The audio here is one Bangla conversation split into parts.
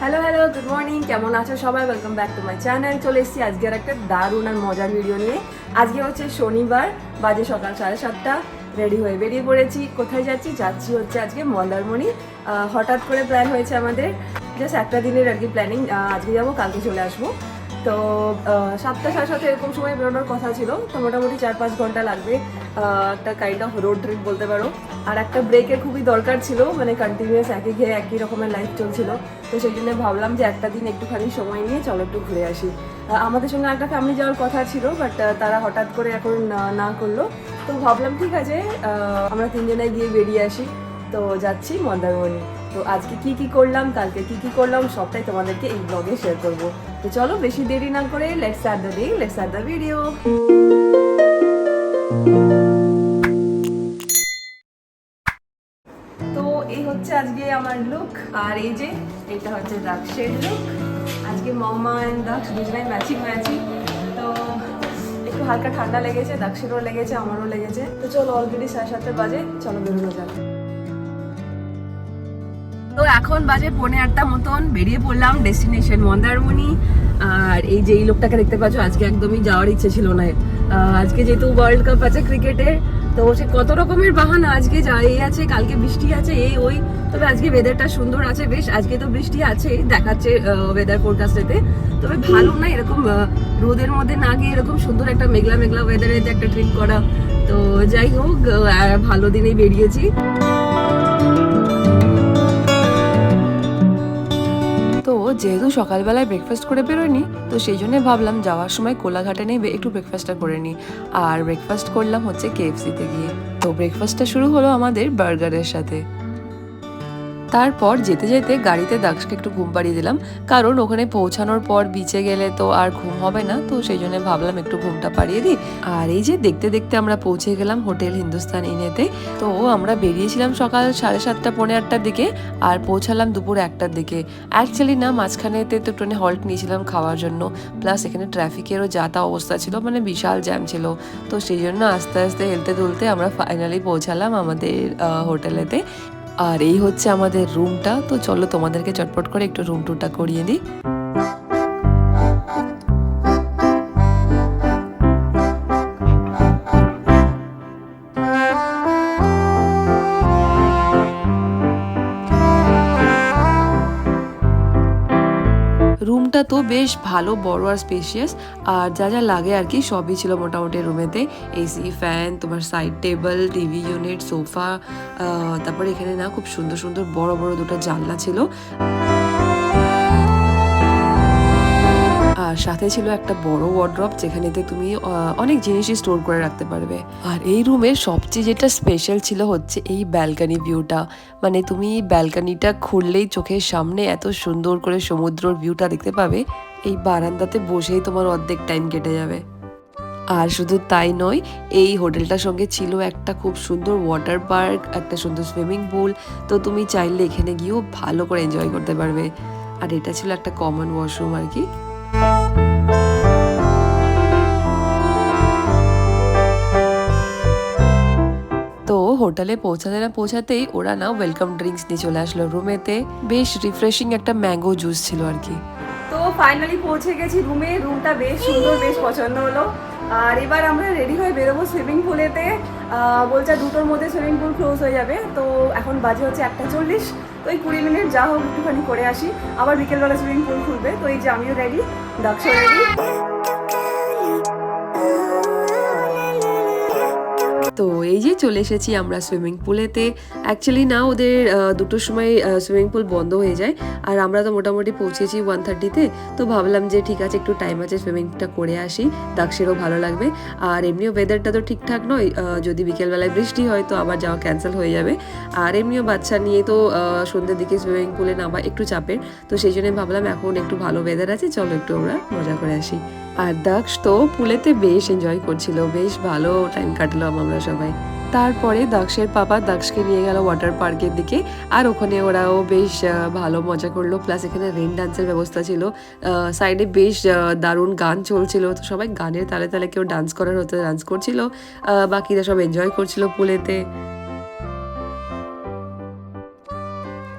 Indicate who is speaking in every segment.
Speaker 1: হ্যালো হ্যালো গুড মর্নিং কেমন আছো সবাই? Welcome back to my channel চলে এসেছি আজকের একটা দারুণ আর মজার ভিডিও নিয়ে। আজকে হচ্ছে শনিবার, বাজে সকাল সাড়ে সাতটা রেডি হয়ে বেরিয়ে পড়েছি। কোথায় যাচ্ছি? যাচ্ছি হচ্ছে আজকে মন্দারমণি। হঠাৎ করে প্ল্যান হয়েছে আমাদের। জাস্ট একটা দিনের আর কি প্ল্যানিং আজকে যাব, কালকে চলে আসব। তো সাতটা সাড়ে সাথে এরকম সময় বেরোনোর কথা ছিল, তো মোটামুটি চার পাঁচ ঘণ্টা লাগবে একটা কাইন্ড অফ রোড ট্রিপ বলতে পারো। আর একটা ব্রেকের খুবই দরকার ছিল মানে কন্টিনিউয়াস একই ঘেয়ে একই রকমের লাইফ চলছিল, তো সেই জন্য ভাবলাম যে একটা দিন একটুখানি সময় নিয়ে চলো একটু ঘুরে আসি। আমাদের সঙ্গে একটা ফ্যামিলি যাওয়ার কথা ছিল বাট তারা হঠাৎ করে এখন না- করল। তো ভাবলাম ঠিক আছে আমরা তিনজনে গিয়ে বেরিয়ে আসি, তো যাচ্ছি মন্দারমণি। তো আজকে কি কি করলাম, কালকে কি কি করলাম, সবটাই তোমাদেরকে এই ব্লগে শেয়ার করব। তো চলো, বেশি দেরি না করে let's start the day let's start the video তো এই হচ্ছে আজকে আমার লুক আর এই যে, এটা হচ্ছে দাক্ষের লুক আজকে মামা অ্যান্ড দাক্ষ দুজনাই ম্যাচিং ম্যাচিং তো একটু হালকা ঠান্ডা লেগেছে, দাক্ষেরও লেগেছে, আমারও লেগেছে। তো চলো অলরেডি সাড়ে সাতটা বাজে, চলো বেরোনো যাক। তো এখন বাজে পৌনে আটটা মতন, বেরিয়ে পড়লাম ডেস্টিনেশন মন্দারমণি। আর এই যে এই লোকটাকে দেখতে পাচ্ছ, আজকে একদমই যাওয়ার ইচ্ছে ছিল না। আজকে যেহেতু ওয়ার্ল্ড কাপ আছে ক্রিকেটে তো সে কত রকমের বাহানা আজকে যা এই আছে, কালকে বৃষ্টি আছে, এই ওই। তবে আজকে ওয়েদারটা সুন্দর আছে বেশ, আজকে তো বৃষ্টি আছে, দেখাচ্ছে ওয়েদার ফোরকাস্টেতে তবে ভালো না এরকম রোদের মধ্যে না গিয়ে এরকম সুন্দর একটা মেঘলা মেঘলা ওয়েদারে একটা ট্রিপ করা। তো যাই হোক ভালো দিনেই বেরিয়েছি।
Speaker 2: তো যেহেতু সকালবেলায় ব্রেকফাস্ট করে বেরোয়নি, তো সেই জন্য ভাবলাম যাওয়ার সময় কোলাঘাটে নেবে একটু ব্রেকফাস্টটা করে নিই। আর ব্রেকফাস্ট করলাম হচ্ছে কেএফসিতে গিয়ে। তো ব্রেকফাস্টটা শুরু হলো আমাদের বার্গারের সাথে। তারপর যেতে যেতে গাড়িতে দাক্ষকে একটু ঘুম পাড়িয়ে দিলাম। কারণ ওখানে পৌঁছানোর পর বিচে গেলে তো আর ঘুম হবে না, তো সেই জন্য ভাবলাম একটু ঘুমটা পাড়িয়ে দিই। আর এই যে দেখতে দেখতে আমরা পৌঁছে গেলাম হোটেল হিন্দুস্তান ইনেতে তো আমরা বেরিয়েছিলাম সকাল সাড়ে সাতটা, পৌনে আটটার দিকে আর পৌঁছালাম দুপুর একটার দিকে। অ্যাকচুয়ালি না মাঝখানেতে তো ট্রেনে হল্ট নিয়েছিলাম খাওয়ার জন্য। প্লাস এখানে ট্রাফিকেরও যা তা অবস্থা ছিল মানে বিশাল জ্যাম ছিল। তো সেই জন্য আস্তে আস্তে হেলতে দুলতে আমরা ফাইনালি পৌঁছালাম আমাদের হোটেলেতে আর এই হচ্ছে আমাদের রুমটা তো চলো তোমাদেরকে চটপট করে একটু রুম টুরটা করিয়ে দিই। রুমটা তো বেশ ভালো, বড় আর স্পেশিয়াস আর যা যা লাগে আর কি, সবই ছিল মোটামুটি রুমেতে এসি ফ্যান তোমার side table TV unit sofa তারপরে এখানে না খুব সুন্দর সুন্দর বড় বড় দুটো জানলা ছিল। আর সাথে ছিল একটা বড় ওয়ার্ড্রপ যেখানেতে তুমি অনেক জিনিসই স্টোর করে রাখতে পারবে। আর এই রুমের সবচেয়ে যেটা স্পেশাল ছিল হচ্ছে এই ব্যালকানি ভিউটা মানে তুমি ব্যালকানিটা খুললেই চোখের সামনে এত সুন্দর করে সমুদ্রর ভিউটা দেখতে পাবে, এই বারান্দাতে বসেই তোমার অর্ধেক টাইম কেটে যাবে। আর শুধু তাই নয়, এই হোটেলটার সঙ্গে ছিল একটা খুব সুন্দর ওয়াটার পার্ক একটা সুন্দর সুইমিং পুল তো তুমি চাইলে এখানে গিয়েও ভালো করে এনজয় করতে পারবে। আর এটা ছিল একটা কমন ওয়াশরুম আর কি। হোটেলে পৌঁছাতে না পৌঁছাতেই ওরা না ওয়েলকাম ড্রিঙ্কস নিয়ে চলে আসলো রুমেতে বেশ রিফ্রেশিং একটা ম্যাঙ্গো জুস ছিল আর কি।
Speaker 1: তো ফাইনালি পৌঁছে গেছি রুমে রুমটা বেশ সুন্দর, বেশ পছন্দ হলো। আর এবার আমরা রেডি হয়ে বেরোবো সুইমিং পুলেতে বলছে দুটোর মধ্যে সুইমিং পুল ক্লোজ হয়ে যাবে। তো এখন বাজে হচ্ছে একটা চল্লিশ। তো এই কুড়ি মিনিট যা হোক একটুখানি করে আসি। আবার বিকেলবেলা সুইমিং পুল খুলবে। তো এই যে আমিও রেডি দক্ষ রেডি
Speaker 2: তো এই যে চলে এসেছি আমরা সুইমিং পুলেতে। অ্যাকচুয়ালি না, ওদের দুটোর সময় সুইমিং পুল বন্ধ হয়ে যায়। আর আমরা তো মোটামুটি পৌঁছেছি ওয়ান থার্টিতে তো। ভাবলাম যে ঠিক আছে, একটু টাইম আছে সুইমিংটা করে আসি। দাক্ষেরও ভালো লাগবে। আর এমনিও ওয়েদারটা তো ঠিকঠাক নয়। যদি বিকেলবেলায় বৃষ্টি হয়, তো আবার যাওয়া ক্যান্সেল হয়ে যাবে। আর এমনিও বাচ্চা নিয়ে তো সন্ধ্যের দিকে সুইমিং পুলে নামা একটু চাপের। তো সেই জন্য ভাবলাম এখন একটু ভালো ওয়েদার আছে, চলো একটু আমরা মজা করে আসি। আর দাক্ষ তো পুলেতে বেশ এনজয় করছিল, বেশ ভালো টাইম কাটলাম আমরা সবাই। তারপরে দাক্ষের পাপা দাক্ষকে নিয়ে গেল ওয়াটার পার্কের দিকে, আর ওখানে ওরাও বেশ ভালো মজা করল। প্লাস এখানে রেন ডান্সের ব্যবস্থা ছিল। সাইডে বেশ দারুণ গান চলছিল। তো সবাই গানের তালে তালে কেউ ডান্স করার হতো ডান্স করছিল। বাকিরা সব এনজয় করছিল পুলেতে।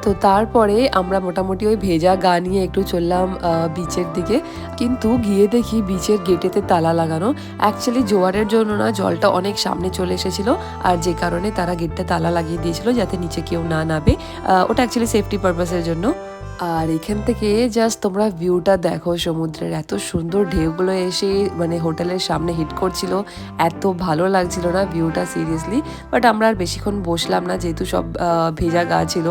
Speaker 2: তো তারপরে আমরা মোটামুটি ওই ভেজা গা নিয়ে একটু চললাম বিচের দিকে। কিন্তু গিয়ে দেখি বিচের গেটেতে তালা লাগানো। অ্যাকচুয়ালি জোয়ারের জন্য না, জলটা অনেক সামনে চলে এসেছিল। আর যে কারণে তারা গেটটা তালা লাগিয়ে দিয়েছিল যাতে নিচে কেউ না নাবে ওটা অ্যাকচুয়ালি সেফটি পারপাসের জন্য। আর এখান থেকে জাস্ট তোমরা ভিউটা দেখো সমুদ্রের। এত সুন্দর ঢেউগুলো এসে মানে হোটেলের সামনে হিট করছিল। এত ভালো লাগছিল না ভিউটা সিরিয়াসলি বাট আমরা আর বেশিক্ষণ বসলাম না, যেহেতু সব ভেজা গা ছিল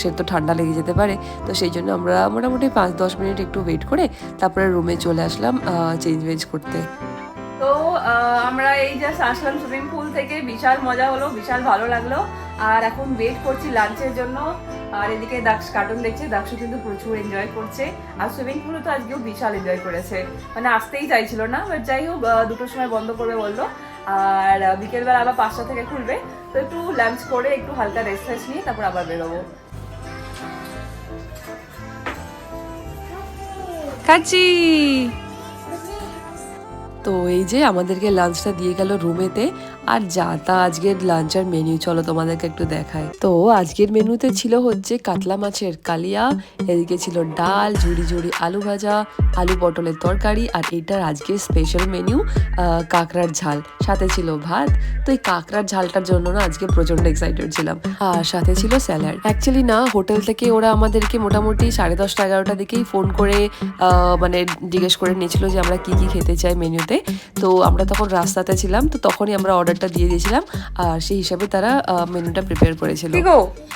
Speaker 2: সে তো ঠান্ডা লেগে যেতে পারে। তো সেই জন্য আমরা মোটামুটি পাঁচ দশ মিনিট একটু ওয়েট করে তারপরে রুমে চলে আসলাম চেঞ্জ ভেঞ্জ করতে।
Speaker 1: আমরা এই জাস্ট আসলাম সুইমিং পুল থেকে। বিশাল মজা হলো, বিশাল ভালো লাগল। আর এখন ওয়েট করছি লাঞ্চের জন্য। আর এদিকে দাক্স কার্টুন দেখছে দাক্ষ কিন্তু প্রচুর এনজয় করছে। আর সুইমিং পুলে তো আজকেও বিশাল এনজয় করেছে। মানে আসতেই চাইছিল না বাট যাই হোক দুটোর সময় বন্ধ করবে বলল। আর বিকেলবেলা আবার পাঁচটা থেকে খুলবে। তো একটু লাঞ্চ করে একটু হালকা রেস্ট ফেস্ট নিয়ে তারপর আবার বেরোবো।
Speaker 2: কাচি তো এই যে আমাদেরকে লাঞ্চটা দিয়ে গেল রুমেতে আর যা তা আজকের লাঞ্চের মেনু চলো তোমাদেরকে একটু দেখাই। তো আজকের মেনুতে ছিল হচ্ছে কাতলা মাছের কালিয়া, এদিকে ছিল ডাল ঝুড়ি ঝুড়ি আলু ভাজা, আলু পটলের তরকারি, আর এটার আজকের স্পেশাল মেনু কাঁকড়ার ঝাল। সাথে ছিল ভাত। তো এই কাঁকড়ার ঝালটার জন্য না আজকে প্রচণ্ড এক্সাইটেড ছিলাম। আর সাথে ছিল স্যালাড অ্যাকচুয়ালি না হোটেল থেকে ওরা আমাদেরকে মোটামুটি সাড়ে দশটা এগারোটা দিকেই ফোন করে মানে জিজ্ঞেস করে নিয়েছিল যে আমরা কি কি খেতে চাই মেনুতে তো। আমরা তখন রাস্তাতে ছিলাম, তো তখনই আমরা অর্ডারটা দিয়ে দিয়েছিলাম আর সেই হিসাবে তারা মেনুটা প্রিপেয়ার করেছিল।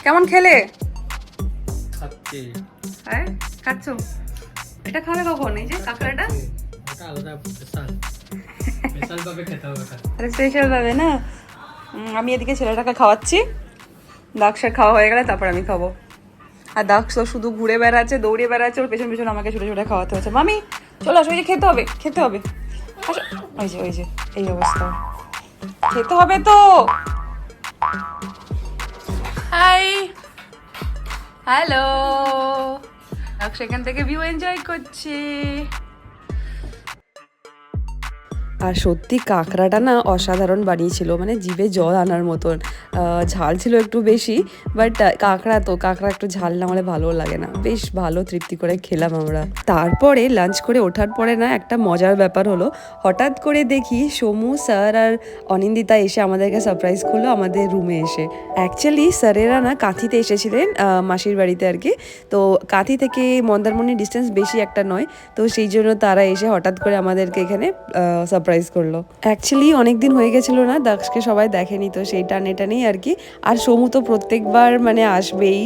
Speaker 1: কেমন খেলে?
Speaker 3: খাচ্ছি।
Speaker 1: হ্যাঁ এটা খাবে কখন? এই যে কাঁকড়াটা?
Speaker 3: ওটা আলাদা স্পেশাল স্পেশাল ভাবে খেতে হবে
Speaker 1: আরে স্পেশাল ভাবে না? আমি এদিকে ছেলেটাকে খাওয়াচ্ছি। দাক্ষার খাওয়া হয়ে গেলে তারপর আমি খাব। আর দাক্ষ তো শুধু ঘুরে বেড়াচ্ছে দৌড়ে বেড়াচ্ছে ওর পেছন পেছন আমাকে ছুটে ছুটে খাওয়াতে হচ্ছে। মামি চলো আসো ওই যে খেতে হবে খেতে হবে। আসো। ওই যে ওই যে এই অবস্থা। খেতে হবে তো। হাই হ্যালো সেখান থেকে ভিউ এনজয় করছে।
Speaker 2: আর সত্যি কাঁকড়াটা না অসাধারণ বানিয়েছিল মানে জিভে জল আনার মতন। ঝাল ছিল একটু বেশি বাট কাঁকড়া তো, কাঁকড়া একটু ঝাল না হলে ভালো লাগে না। বেশ ভালো তৃপ্তি করে খেলাম আমরা। তারপরে লাঞ্চ করে ওঠার পরে না একটা মজার ব্যাপার হলো, হঠাৎ করে দেখি সমু, স্যার আর অনিন্দিতা এসে আমাদেরকে সারপ্রাইজ করল, আমাদের রুমে এসে। অ্যাকচুয়ালি স্যারেরা না কাঁথিতে এসেছিলেন মাসির বাড়িতে আর কি। তো কাঁথি থেকে মন্দারমণির ডিস্টেন্স বেশি একটা নয়, তো সেই জন্য তারা এসে হঠাৎ করে আমাদেরকে এখানে সারপ্রাইজ করল। অ্যাকচুয়ালি অনেক দিন হয়ে গেছিল না দাক্ষকে সবাই দেখেনি তো সেই টানে টানেই আর কি। আর সমু তো প্রত্যেকবার মানে আসবেই।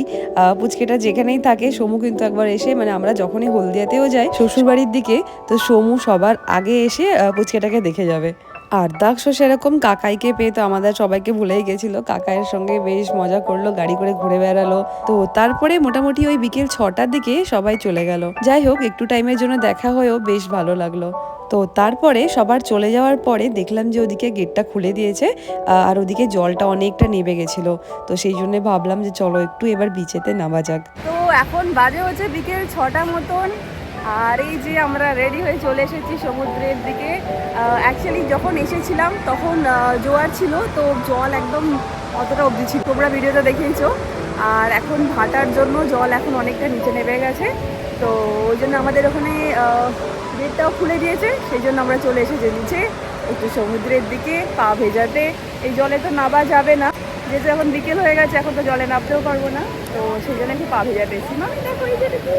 Speaker 2: পুচকেটা যেখানেই থাকে, সমু কিন্তু একবার এসে মানে আমরা যখনই হলদিয়াতেও যাই, শ্বশুরবাড়ির দিকে, তো সমু সবার আগে এসে পুচকেটাকে দেখে যাবে। আর দাক্ষ সেরকম, কাকাইকে পেয়ে তো আমাদের সবাইকে ভুলেই গেছিল। কাকাইয়ের সঙ্গে বেশ মজা করল, গাড়ি করে ঘুরে বেড়ালো। তো তারপরে মোটামুটি ওই বিকেল ছটার দিকে সবাই চলে গেল। যাই হোক, একটু টাইমের জন্য দেখা হয়েও বেশ ভালো লাগল। তো তারপরে সবার চলে যাওয়ার পরে দেখলাম যে ওদিকে গেটটা খুলে দিয়েছে আর ওদিকে জলটা অনেকটা নেমে গেছিল। তো সেই জন্য ভাবলাম যে চলো একটু এবার বিচেতে নামা যাক।
Speaker 1: তো এখন বাজে হচ্ছে বিকেল ছটা মতন। আর এই যে আমরা রেডি হয়ে চলে এসেছি সমুদ্রের দিকে অ্যাকচুয়ালি যখন এসেছিলাম তখন জোয়ার ছিল, তো জল একদম অতটা অবধি ছিল তোমরা ভিডিওটা দেখিয়েছো আর এখন ভাটার জন্য জল এখন অনেকটা নিচে নেমে গেছে। তো ওই জন্য আমাদের ওখানে গেটটাও খুলে দিয়েছে। সেই জন্য আমরা চলে এসেছি নিচে। একটু সমুদ্রের দিকে পা ভেজাতে। এই জলে তো নাবা যাবে না। যেহেতু এখন বিকেল হয়ে গেছে, এখন তো জলে নামতেও পারব না। তো সেই জন্য একটু পা ভেজাতে এসেছি। মা দেখো এই কি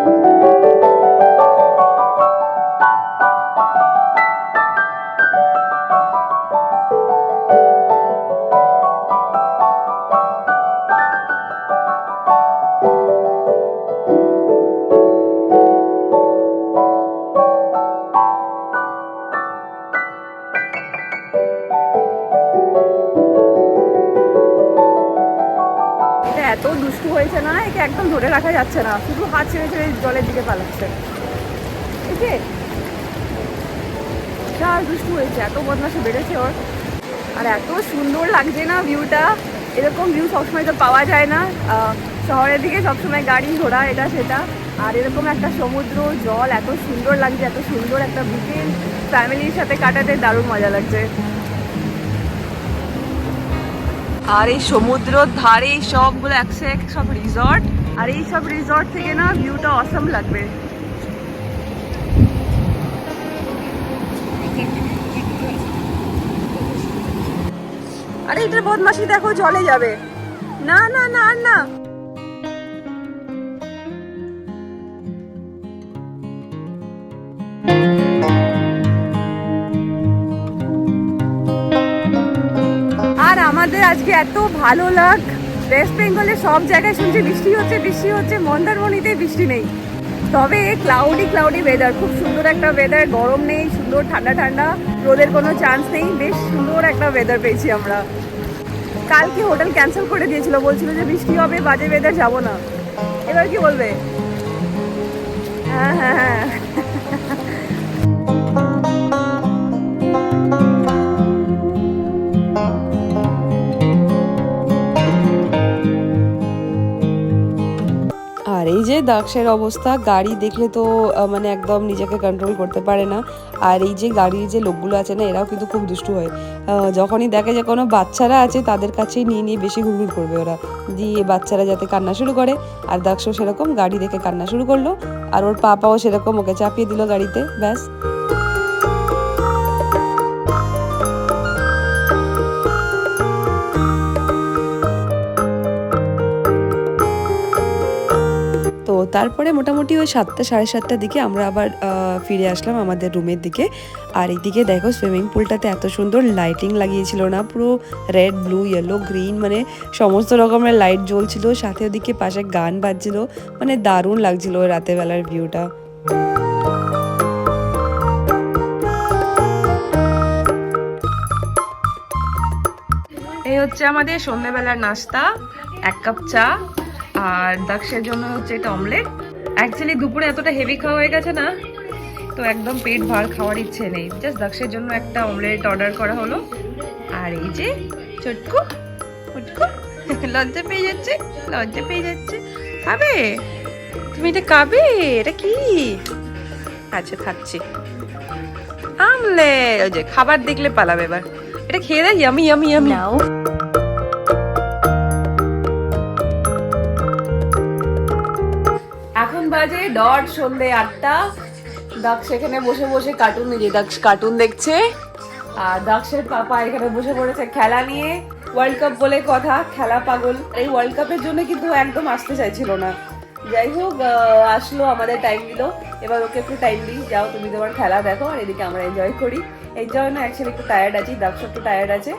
Speaker 1: এত দুষ্টু হয়েছে না, একে একদম ধরে রাখা যাচ্ছে না। শুধু হাত ছেড়ে ছেড়ে জলের দিকে পালাচ্ছে। যে, বিশাল দুষ্টু হয়েছে, এত বদমাসে বেড়েছে ওর। আর এত সুন্দর লাগছে না ভিউটা এরকম ভিউ সবসময় তো পাওয়া যায় না। শহরের দিকে সবসময় গাড়ি ঘোড়া, এটা সেটা। আর এরকম একটা সমুদ্র, জল, এত সুন্দর লাগছে, এত সুন্দর একটা বিকেল। ফ্যামিলির সাথে কাটাতে দারুণ মজা লাগছে। আর এই সমুদ্রর ধারে সবগুলো একশো এক সব রিসর্ট আর এই সব রিসর্ট থেকে না ভিউটা অসম লাগবে। আরে এটার বদমাসি দেখো, জলে যাবে। না না না না। আমাদের আজকে এত ভালো লাগ। ওয়েস্ট বেঙ্গলে সব জায়গায় শুনছি বৃষ্টি হচ্ছে বৃষ্টি হচ্ছে, মন্দারমণিতে বৃষ্টি নেই। তবে ক্লাউডি ক্লাউডি ওয়েদার খুব সুন্দর একটা ওয়েদার গরম নেই, সুন্দর ঠান্ডা ঠান্ডা, রোদের কোনো চান্স নেই, বেশ সুন্দর একটা ওয়েদার পেয়েছি আমরা। কালকে হোটেল ক্যান্সেল করে দিয়েছিল, বলছিল যে বৃষ্টি হবে, বাজে ওয়েদার যাব না। এবার কি বলবে? হ্যাঁ হ্যাঁ হ্যাঁ।
Speaker 2: দাক্ষের অবস্থা, গাড়ি দেখলে তো মানে একদম নিজেকে কন্ট্রোল করতে পারে না। আর এই যে গাড়ির যে লোকগুলো আছে না, এরাও কিন্তু খুব দুষ্টু হয়। যখনই দেখে যে কোনো বাচ্চারা আছে, তাদের কাছেই নিয়ে নিয়ে বেশি ঘুরঘুর করবে ওরা। দিয়ে বাচ্চারা যাতে কান্না শুরু করে। আর দাক্ষ সেরকম, গাড়ি দেখে কান্না শুরু করল। আর ওর পাপাও সেরকম, ওকে চাপিয়ে দিল গাড়িতে, ব্যাস। তারপরে মোটামুটি ওই সাতটা, সাড়ে সাতটার দিকে আমরা আবার ফিরে আসলাম আমাদের রুমের দিকে। আর এইদিকে দেখো সুইমিং পুলটাতে এত সুন্দর লাইটিং লাগিয়েছিল না, পুরো রেড, ব্লু, ইয়েলো, গ্রিন মানে সমস্ত রকমের লাইট জ্বলছিল। সাথে ওদিকে পাশে গান বাজছিল মানে দারুণ লাগছিল রাতের বেলার ভিউটা।
Speaker 1: এই হচ্ছে আমাদের সন্ধ্যেবেলার নাস্তা, এক কাপ চা। আর দাক্ষের জন্য হচ্ছে এটা অমলেট। অ্যাকচুয়ালি দুপুরে এতটা হেভি খাওয়া হয়ে গেছে না, তো একদম পেট ভার খাওয়ার ইচ্ছে নেই। জাস্ট দাক্ষের জন্য একটা অমলেট অর্ডার করা হলো। আর এই যে চটকু চটকু লজ্জা পেয়ে যাচ্ছে, লজ্জা পেয়ে যাচ্ছে। খাবে? তুমি এটা খাবে? এটা কি? আচ্ছা খাচ্ছি। আমলে ওই যে, খাবার দেখলে পালাবে এবার। এটা খেয়ে দেয় ইয়ামি ইয়ামি ইয়ামি এখন বাজে ডট সন্ধে আটটা। দাক সেখানে বসে বসে কার্টুন নিজে দাক কার্টুন দেখছে। আর দাক্ষের পাপা এখানে বসে পড়েছে খেলা নিয়ে। ওয়ার্ল্ড কাপ বলে কথা, খেলা পাগল। এই ওয়ার্ল্ড কাপের জন্য কিন্তু একদম আসতে চাইছিল না। যাই হোক আসলো, আমাদের টাইম দিল। এবার ওকে একটু টাইম দিই। যাও, তুমি তোমার খেলা দেখো, আর এদিকে আমরা এনজয় করি। এনজয় না অ্যাকচুয়ালি একটু টায়ার্ড আছি। দাক্ষ একটু টায়ার্ড আছে।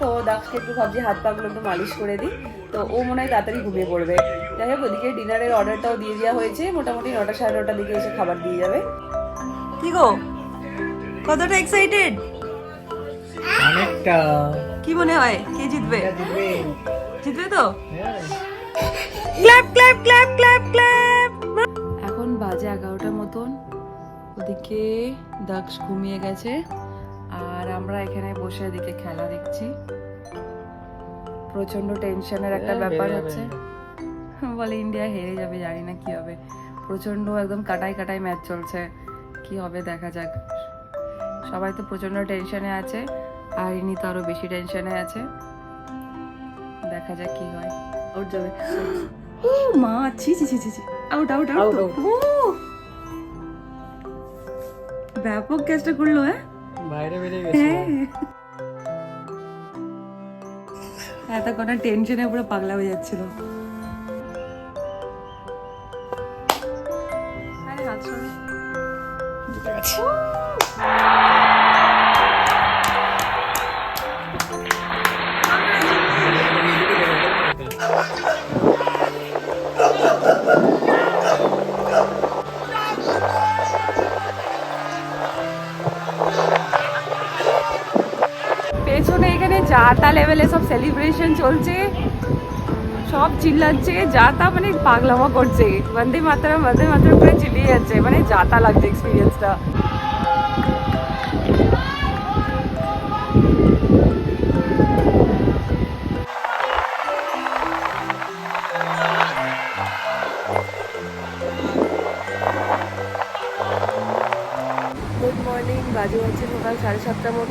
Speaker 1: তো দাক্ষকে একটু ভাবছি হাত পাগুলো একটু মালিশ করে দিই। তো ও মনে হয় তাড়াতাড়ি ঘুমিয়ে পড়বে। যাই হোক ওদিকে ডিনারের অর্ডারটাও দিয়ে দেওয়া হয়েছে। মোটামুটি নটা সাড়ে নটার দিকে এসে খাবার দিয়ে যাবে। কি গো? কতটা এক্সাইটেড
Speaker 3: অনেকটা।
Speaker 1: কি মনে হয়? কে জিতবে?
Speaker 3: জিতবে?
Speaker 1: জিতবে তো?
Speaker 3: হ্যাঁ।
Speaker 1: Clap clap clap clap clap!
Speaker 2: এখন বাজে এগারোটার মতন। ওদিকে দাক্ষ ঘুমিয়ে গেছে।
Speaker 1: আর আমরা এখানে বসে এদিকে খেলা দেখছি। প্রচণ্ড টেনশনের একটা
Speaker 3: হ্যাঁ,
Speaker 1: ব্যাপার। হচ্ছে। বলে ইন্ডিয়া হেরে যাবে জানি না কি হবে। প্রচণ্ড একদম কাটাই কাটাই ম্যাচ চলছে। কি হবে দেখা যাক। সবাই তো প্রচণ্ড টেনশনে আছে আর ইনি তো আরও বেশি টেনশনে আছে। দেখা যাক কি হয়। আউট যাবে। ও মা ছি ছি ছি ছি আউট আউট আউট। ব্যাপক কেসটা করল হ্যাঁ?
Speaker 3: বাইরে বেরিয়ে গেছে
Speaker 1: এতক্ষণ টেনশনে পুরো পাগলা হয়ে যাচ্ছিল। নেতা লেভেলে সব সেলিব্রেশন চলছে। সব চিল্লাচ্ছে, যা তা মানে পাগলামা করছে। বন্দে মাতারাম বন্দে মাতারাম করে চিল্লিয়ে যাচ্ছে। মানে যা তা লাগছে এক্সপিরিয়েন্সটা গুড মর্নিং বাজে হচ্ছে সকাল সাড়ে সাতটার মতো।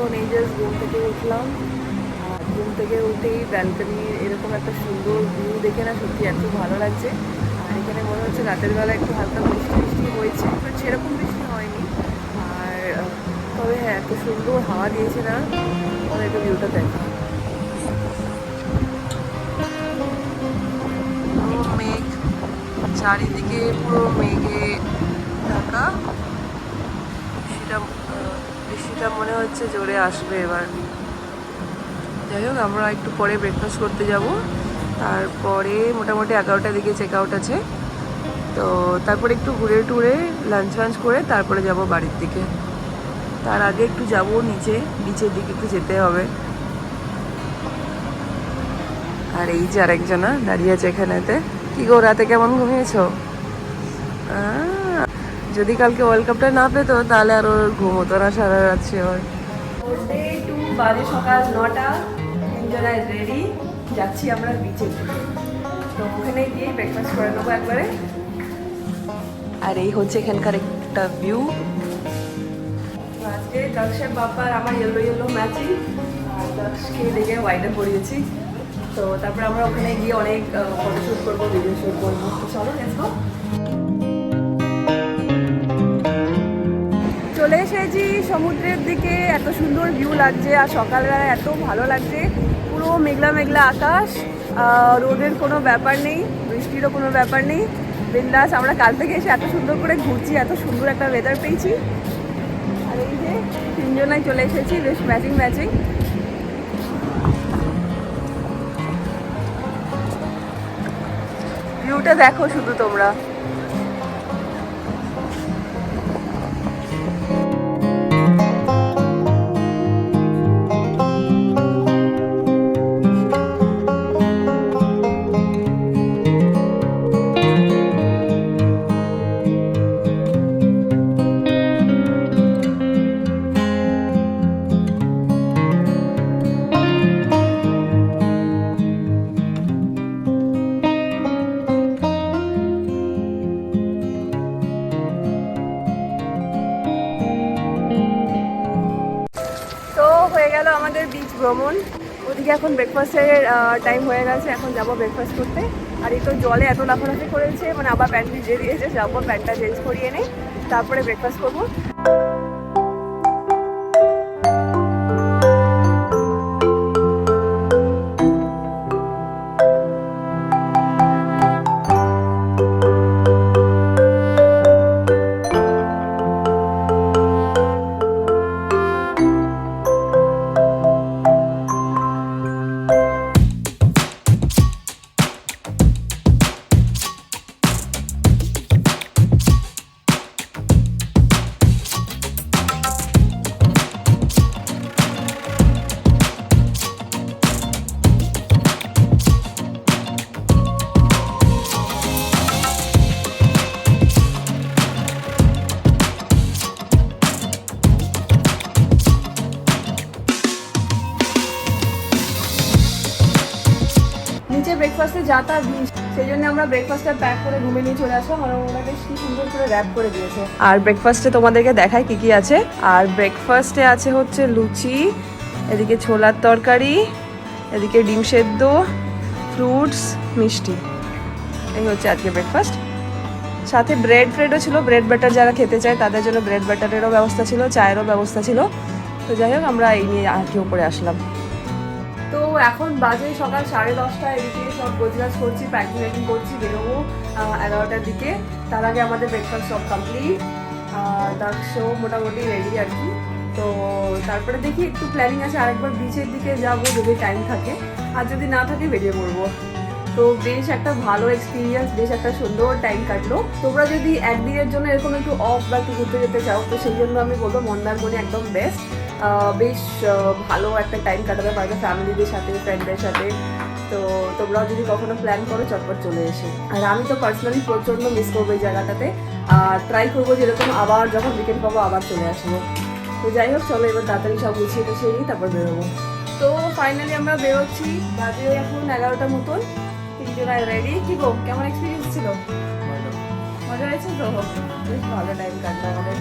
Speaker 1: ব্যালকনি এরকম একটা সুন্দর ভিউ দেখে না সত্যি এত ভালো লাগছে। আর এখানে মনে হচ্ছে রাতের বেলা একটু হালকা বৃষ্টি বৃষ্টি হয়েছে বাট সেরকম বৃষ্টি হয়নি। আর তবে হ্যাঁ এত সুন্দর হাওয়া দিয়েছে না ওদের একটু ভিউটা দেখা।
Speaker 2: মেঘ, চারিদিকে পুরো মেঘে ঢাকা। বৃষ্টিটা বৃষ্টিটা মনে হচ্ছে জোরে আসবে এবার। যাই হোক, আমরা একটু পরে ব্রেকফাস্ট করতে যাব। তারপরে মোটামুটি এগারোটার দিকে চেক আউট আছে। তো তারপরে একটু ঘুরে টুরে লাঞ্চ ফাঞ্চ করে তারপরে যাব বাড়ির দিকে। তার আগে একটু যাব নিচে নিচের দিকে একটু যেতে হবে। আর এই যে আরেকজনা দাঁড়িয়ে আছে এখানেতে। কি গো, রাতে কেমন ঘুমিয়েছো? যদি কালকে ওয়ার্ল্ড কাপটা না পেতো, তাহলে আর ওর ঘুম হতো না সারা রাত সে
Speaker 1: বাজে সকাল নটা। তিনজনায় রেডি যাচ্ছি আমরা বিচে তো ওখানে গিয়ে ব্রেকফাস্ট করে নেব একবারে।
Speaker 2: আর এই হচ্ছে এখানকার একটা ভিউ
Speaker 1: আজকে দক্ষের বাপার আমার ইয়েলো ইয়েলো ম্যাচিং দক্ষকে দেখে হোয়াইটে পরিয়েছি। তো তারপরে আমরা ওখানে গিয়ে অনেক ফটোশ্যুট করব ভিডিও শ্যুট করব। চলো গেছো চলে এসেছি সমুদ্রের দিকে। এত সুন্দর ভিউ লাগছে, আর সকালবেলা এত ভালো লাগছে। পুরো মেঘলা মেঘলা আকাশ রোদের কোনো ব্যাপার নেই, বৃষ্টিরও কোনো ব্যাপার নেই। বিন্দাস, আমরা কাল থেকে এসে এত সুন্দর করে ঘুরছি, এত সুন্দর একটা ওয়েদার পেয়েছি। আর এই যে তিনজনাই চলে এসেছি, বেশ ম্যাচিং ম্যাচিং ভিউটা দেখো শুধু তোমরা। ব্রেকফাস্টের টাইম হয়ে গেছে, এখন যাব ব্রেকফাস্ট করতে। আর এই তো জলে এত লাফালাফি করেছে মানে আবার প্যান্ট ভিজে দিয়েছে, যাব প্যান্টটা চেঞ্জ করিয়ে নেই তারপরে ব্রেকফাস্ট করব। ব্রেকফাস্টে যা তা বিষ সেই জন্য আমরা ব্রেকফাস্টটা প্যাক করে ঘুমে নিয়ে চলে আসলাম। আর ওরা বেশ কি সুন্দর করে র্যাপ করে দিয়েছে। আর ব্রেকফাস্টে তোমাদেরকে দেখাই কি কি আছে। আর ব্রেকফাস্টে আছে হচ্ছে লুচি, এদিকে ছোলার তরকারি, এদিকে ডিম সেদ্ধ ফ্রুটস মিষ্টি। এই হচ্ছে আজকে ব্রেকফাস্ট সাথে ব্রেড ফ্রেডও ছিল। ব্রেড ব্যাটার যারা খেতে চায়, তাদের জন্য ব্রেড ব্যাটারেরও ব্যবস্থা ছিল, চায়েরও ব্যবস্থা ছিল। তো যাই হোক, আমরা এই নিয়ে আর কি উপরে আসলাম। এখন বাজে সকাল সাড়ে দশটা এদিকে সব গোজগাজ করছি প্যাকিং প্যাকিং করছি, বেরোবো এগারোটার দিকে। তার আগে আমাদের ব্রেকফাস্ট সব কমপ্লিট দাকশো মোটামুটি রেডি আর কি। তো তারপরে দেখি একটু প্ল্যানিং আছে, আরেকবার বিচের দিকে যাব যদি টাইম থাকে। আর যদি না থাকে, বেরিয়ে পড়ব। তো বেশ একটা ভালো এক্সপিরিয়েন্স বেশ একটা সুন্দর টাইম কাটলো। তোমরা যদি একদিনের জন্য এরকম একটু অফ বা একটু ঘুরতে যেতে চাও, তো সেই জন্য আমি বলব মন্দারমণি একদম বেস্ট বেশ ভালো একটা টাইম কাটাতে পারবে ফ্যামিলিদের সাথে ফ্রেন্ডদের সাথে। তো তোমরাও যদি কখনো প্ল্যান করো চটপট চলে এসো। আর আমি তো পার্সোনালি প্রচণ্ড মিস করব এই জায়গাটাতে। আর ট্রাই করব যেরকম আবার যখন উইকেন্ড পাবো আবার চলে আসব। তো যাই হোক চলো এবার তাড়াতাড়ি সব গুছিয়ে টুছিয়ে নিই তারপর বেরোবো। তো ফাইনালি আমরা বেরোচ্ছি বাজে এখন এগারোটা মতন। তিনজনায় রেডি কি গো কেমন এক্সপিরিয়েন্স ছিল? মজা হয়েছে তো? বেশ ভালো টাইম কাটলো আমাদের।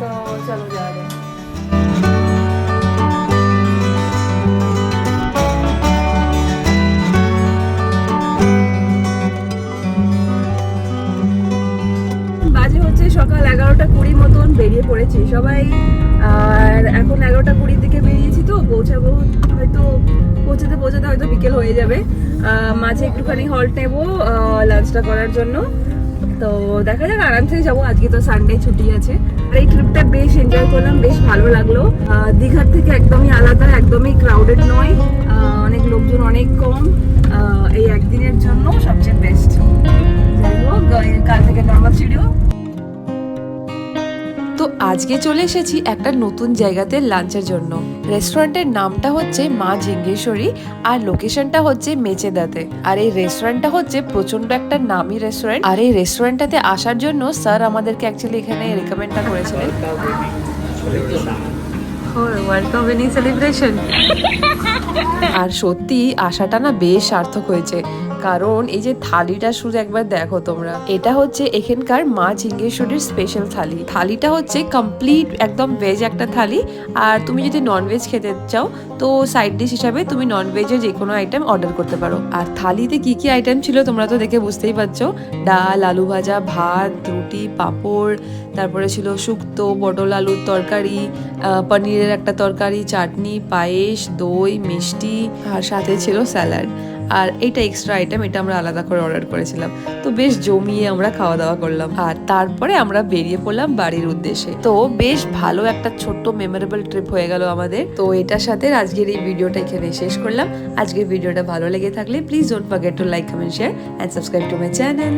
Speaker 1: তো চলো যাওয়া
Speaker 4: গেছে সবাই, আর এখন এগারোটা কুড়ির দিকে বেরিয়েছি তো, পৌঁছাবো হয়তো, পৌঁছাতে পৌঁছাতে হয়তো বিকেল হয়ে যাবে। মাঝে একটুখানি হল্ট নেব লাঞ্চটা করার জন্য। তো দেখা যাক, আরাম থেকে যাব। আজকে তো সানডে ছুটি আছে। আর এই ট্রিপটা বেশ এনজয় করলাম, বেশ ভালো লাগল। দীঘার থেকে একদমই আলাদা, একদমই ক্রাউডেড নয়। অনেক লোকজন অনেক কম। এই একদিনের জন্য সবচেয়ে বেস্ট যাই হোক, কাল থেকে নর্মাল শিডিউল
Speaker 1: তো আজকে চলে এসেছি একটা নতুন জায়গাতে লাঞ্চের জন্য। রেস্টুরেন্টের নামটা হচ্ছে মা জিঙ্গেশ্বরী আর লোকেশনটা হচ্ছে মেচেদাতে। আর এই রেস্টুরেন্টটা হচ্ছে প্রচণ্ড একটা নামি রেস্টুরেন্ট। আর এই রেস্টুরেন্টটাতে আসার জন্য স্যার আমাদেরকে অ্যাকচুয়ালি এখানে রেকমেন্ডটা করেছিলেন। আর সত্যি আশাটা না বেশ সার্থক হয়েছে। কারণ এই যে থালিটা শুধু একবার দেখো তোমরা। এটা হচ্ছে এখানকার মা ঝিঙ্গেশ্বরীর স্পেশাল থালি। থালিটা হচ্ছে কমপ্লিট একদম ভেজ একটা থালি। আর তুমি যদি ননভেজ খেতে চাও, তো সাইড ডিশ হিসাবে তুমি ননভেজের যে কোনো আইটেম অর্ডার করতে পারো। আর থালিতে কি কি আইটেম ছিল তোমরা তো দেখে বুঝতেই পারছ? ডাল, আলু ভাজা, ভাত, রুটি, পাঁপড়, তারপরে ছিল শুক্তো, পটল আলুর তরকারি পনিরের একটা তরকারি, চাটনি, পায়েস, দই, মিষ্টি, আর সাথে ছিল স্যালাড আর এইটা এক্সট্রা আইটেম এটা আমরা আলাদা করে অর্ডার করেছিলাম। তো বেশ জমিয়ে আমরা খাওয়া দাওয়া করলাম। আর তারপরে আমরা বেরিয়ে পড়লাম বাড়ির উদ্দেশ্যে। তো বেশ ভালো একটা ছোট্ট মেমোরেবল ট্রিপ হয়ে গেল আমাদের। তো এটার সাথে আজকের এই ভিডিওটা এখানে শেষ করলাম। আজকের ভিডিওটা ভালো লেগে থাকলে please don't forget to like comment share and subscribe to my channel